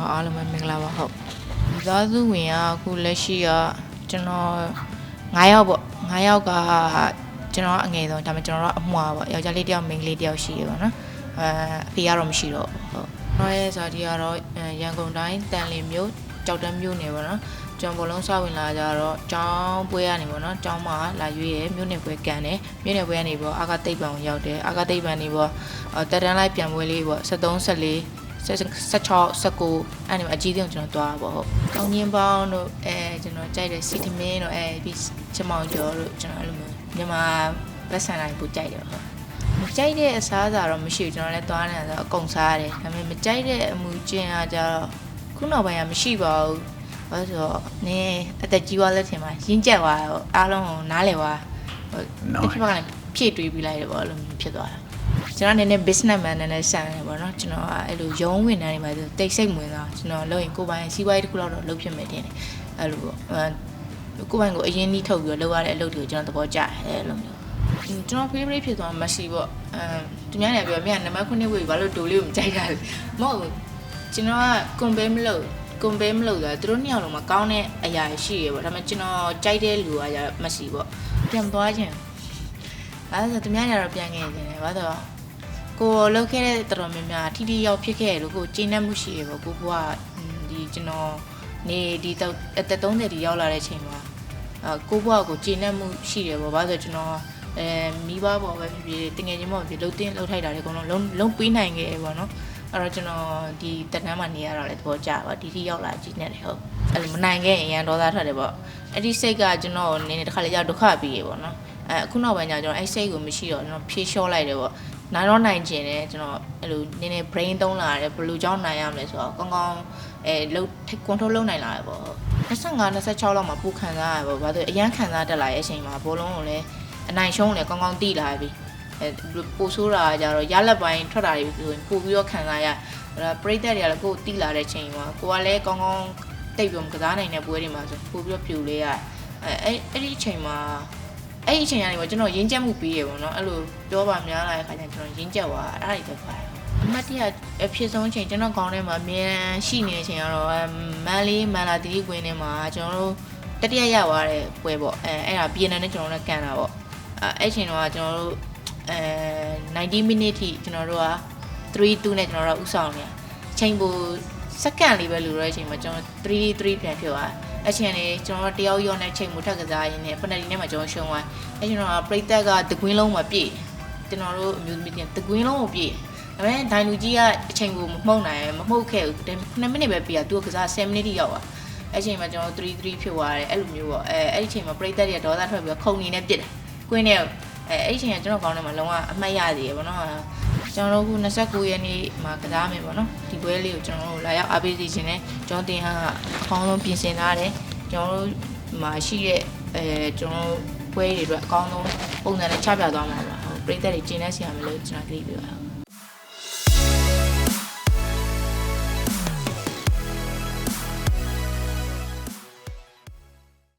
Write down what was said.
ဟုတ်အားလုံးပဲမင်္ဂလာပါဟုတ်မိသားစုဝင်ကအခုလက်ရှိကကျွန်တော်9ယောက်ပေါ့9ယောက်ကကျွန်တော်ကအငယ်ဆုံးဒါပေမဲ့ကျွန်တော်တို့ကအမွာပေါ့ယောက်ျားလေးတစ်ယောက်မိန်းကလေးတစ်ယောက်ရှိရပါတော့အဲအဖေကတော့မရှိတော့ဘူးဟုတ်ကျွန်တော်ရဲ့ဇာတိကတော့အဲရန်ကုန်တိုင်းတန်လင်းမြို့ကြောက်တန်းမြို့နယ်ပေါ့နော်ကျွန်တော်ဘလုံးစဝင်လာကြတော့ကျောင်းပွဲရနေပေါ့နော်ကျောင်းမှာလာရွေးရမြို့နယ်ပွဲကန်တယ်မြို့နယ်ပွဲကနေပေါ့အာကတိတ်ပံကိုရောက်တယ်အာကတိတ်ပံနေပေါ့အဲတက်တန်းလိုက်ပြန်ပွဲလေးပေါ့73 14 16 19အဲ့ဒီမှာအကြီးဆုံးကျွန်တော်သွားတာပေါ့ဟုတ်။ကောင်းချင်းပေါင်းတို့အဲကျွန်တော်ကြိုက်တဲ့စီတမင်းတို့အဲပြီးချမောင်ကျော်တို့ကျွန်တော်အဲ့လိုမျိုးမြန်မာလက်ဆန်တိုင်းပူကြိုက်တယ်ဟုတ်။မကြိုက်တဲ့အစားအစာတော့မရှိဘူးကျွန်တော်လည်းသွားနေတာဆိုတော့အကုန်စားရတယ်။ဒါပေမဲ့မကြိုက်တဲ့အမူအကျင့်ကကြတော့ခုနောက်ပိုင်းကမရှိပါဘူး။ဘာလို့ဆိုတော့နင်းအသက်ကြီးသွားလက်ထင်မှာရင်းကျက်သွားတော့အားလုံးကိုနားလည်သွားဟုတ်တစ်ခါကလည်းဖြည့်တွေးပြီးလိုက်တယ်ပေါ့အဲ့လိုမျိုးဖြစ်သွားတာ ကျွန်တော်နည်းနည်း business man နည်းနည်းဆန်တယ်ပေါ့နော်ကျွန်တော်ကအဲ့လိုရုံးဝင်နေတယ်မှာဆိုတိတ်ဆိတ်ဝင်သွားကျွန်တော်လုပ်ရင်ကိုယ်ပိုင်စီးပွားရေးတစ်ခုလောက်တော့လုပ်ဖြစ်မယ်တင်တယ်အဲ့လိုပေါ့အဲကိုယ်ပိုင်ကိုအရင်နှီးထုတ်ပြီးတော့လုပ်ရတဲ့အလုပ်တွေကိုကျွန်တော်သဘောကျတယ်အဲ့လိုမျိုးကျွန်တော် favorite ဖြစ်သွားမက်ဆီပေါ့အဲသူများလည်းပြောမြတ်နံပါတ်9ဝေးဘာလို့ဒိုလေးကိုမကြိုက်တာလဲမဟုတ်ဘူးကျွန်တော်က compare မလုပ် compare မလုပ်တာသူတို့နှစ်ယောက်လုံးမှာကောင်းတဲ့အရာရှိရပေါ့ဒါပေမဲ့ကျွန်တော်ကြိုက်တဲ့လူကရမက်ဆီပေါ့ပြန်သွားခြင်း အဲ့ဒါဆိုသူများတွေတော့ပြန်ခဲ့နေတယ်ဘာလို့လဲကိုလောက်ခဲ့တဲ့တော်တော်များများထိထိရောက်ဖြစ်ခဲ့ရလို့ကိုကျင်းနှက်မှုရှိရပေါ့ကိုကဒီကျွန်တော်နေဒီတော့အသက်30တီရောက်လာတဲ့အချိန်မှာအကိုဘွားကိုကျင်းနှက်မှုရှိတယ်ပေါ့ဘာလို့ဆိုကျွန်တော်အဲမိဘပေါ်ပဲဖြစ်ဖြစ်တငယ်ချင်းပေါ်ဖြစ်လှုပ်တင်းလှုပ်ထိုက်တာလေအကုန်လုံးလုံးလုံးပေးနိုင်ခဲ့ပေါ့နော်အဲ့တော့ကျွန်တော်ဒီတက်တန်းမှာနေရတော့လေသဘောကျပါဒီထိရောက်လာကြည့်နေတယ်ဟုတ်အဲ့လိုမနိုင်ခဲ့ရင်ရန်ဒေါသထွက်တယ်ပေါ့အဲ့ဒီစိတ်ကကျွန်တော်နည်းနည်းတစ်ခါလေကြောက်ဒုက္ခပြီးရေပေါ့နော် အဲအခုနောက်ပိုင်းကျကျွန်တော်အဲ့စိတ်ကိုမရှိတော့ကျွန်တော်ဖြေလျှော့လိုက်တယ်ပေါ့နိုင်တော့နိုင်ကျင်တယ်ကျွန်တော်အဲ့လိုနည်းနည်း brain သုံးလာတယ်ဘယ်လိုကြောင့်နိုင်ရမလဲဆိုတော့ကောင်းကောင်းအဲလုံး control လုပ်နိုင်လာတယ်ပေါ့25 26လောက်မှာပူခံစားရပေါ့ဘာလို့အရန်ခံစားတက်လာရဲ့အချိန်မှာဘောလုံးကိုလည်းအနိုင်ရှုံးလည်းကောင်းကောင်းတိလာပြီအဲပိုဆိုးတာကြတော့ရလက်ပိုင်းထွက်တာတွေဆိုရင်ပို့ပြီးတော့ခံစားရအဲ့ပရိသတ်တွေကလည်းကိုယ်တိလာတဲ့ချိန်မှာကိုကလည်းကောင်းကောင်းတိတ်ပြီးမကစားနိုင်တဲ့ပွဲတွေမှာဆိုပို့ပြီးတော့ပြူလေးရအဲအဲ့အဲ့ဒီအချိန်မှာ အဲ့ဒီအချိန်ကနေပေါ့ကျွန်တော်ရင်းချက်မှုပြီးရပေါ့နော်အဲ့လိုပြောပါများလာတဲ့ခါကျရင်ကျွန်တော်ရင်းချက်သွားတာအဲ့ဒါတွေပဲပါတယ်အမတ်တရအဖြစ်ဆုံးအချိန်ကျွန်တော်ကောင်းထဲမှာအမြဲတမ်းရှိနေတဲ့အချိန်ကတော့မန်လေးမန်လာတီကွင်းထဲမှာကျွန်တော်တို့တတိယရသွားတဲ့ပွဲပေါ့အဲအဲ့ဒါ BNN နဲ့ကျွန်တော်တို့ကန်တာပေါ့အဲအဲ့ချိန်တော့ကျွန်တော်တို့အဲ90 minute ထိကျွန်တော်တို့က3-2နဲ့ကျွန်တော်တို့ဥဆောင်နေချိန်ပိုစက္ကန့်လေးပဲလူရတဲ့အချိန်မှာကျွန်တော်3-3ပြန်ဖြစ်သွားတယ် အချိန်လေးကျွန်တော်တို့တယောက်ရောနဲ့ချိန်မူထက်ကစားရင်းနဲ့ပနတီနဲ့မှကျွန်တော်ရှုံးသွားအဲကျွန်တော်ကပရိသတ်ကတကွင်းလုံးမှာပြည့်ကျွန်တော်တို့အမျိုးသမီးတင်တကွင်းလုံးကိုပြည့်ဒါပေမဲ့ဒိုင်လူကြီးကအချိန်ကိုမမှုန်နိုင်မမှုတ်ခဲ့ဘူး9မိနစ်ပဲပြည့်တာသူကကစား10မိနစ်ထိရောက်သွားအဲ့ချိန်မှာကျွန်တော်3-3ဖြစ်သွားတယ်အဲ့လိုမျိုးပေါ့အဲအဲ့ဒီချိန်မှာပရိသတ်တွေကဒေါသထွက်ပြီးခုံနေနဲ့ပြစ်တယ်ကွင်းနဲ့အဲအဲ့ဒီချိန်ကကျွန်တော်ကောင်းတယ်မှာလုံးဝအမှတ်ရသေးရပေါ့နော် ကျွန်တော်တို့ခု29ရက်နေ့မှာကစားမယ်ပေါ့နော်ဒီပွဲလေးကိုကျွန်တော်တို့လာရောက်အားပေးစီခြင်းနဲ့ကျွန်တော်တင်ဟန်ကအကောင်းဆုံးပြင်ဆင်ထားတယ်ကျွန်တော်တို့မှာရှိတဲ့အဲကျွန်တော်တို့ပွဲတွေအတွက်အကောင်းဆုံးပုံစံနဲ့ချပြသွားမှာပါဟုတ်ပြည်သက်တွေကျင်းနေစီရမယ်လို့ကျွန်တော်ကြည့်ပြပါ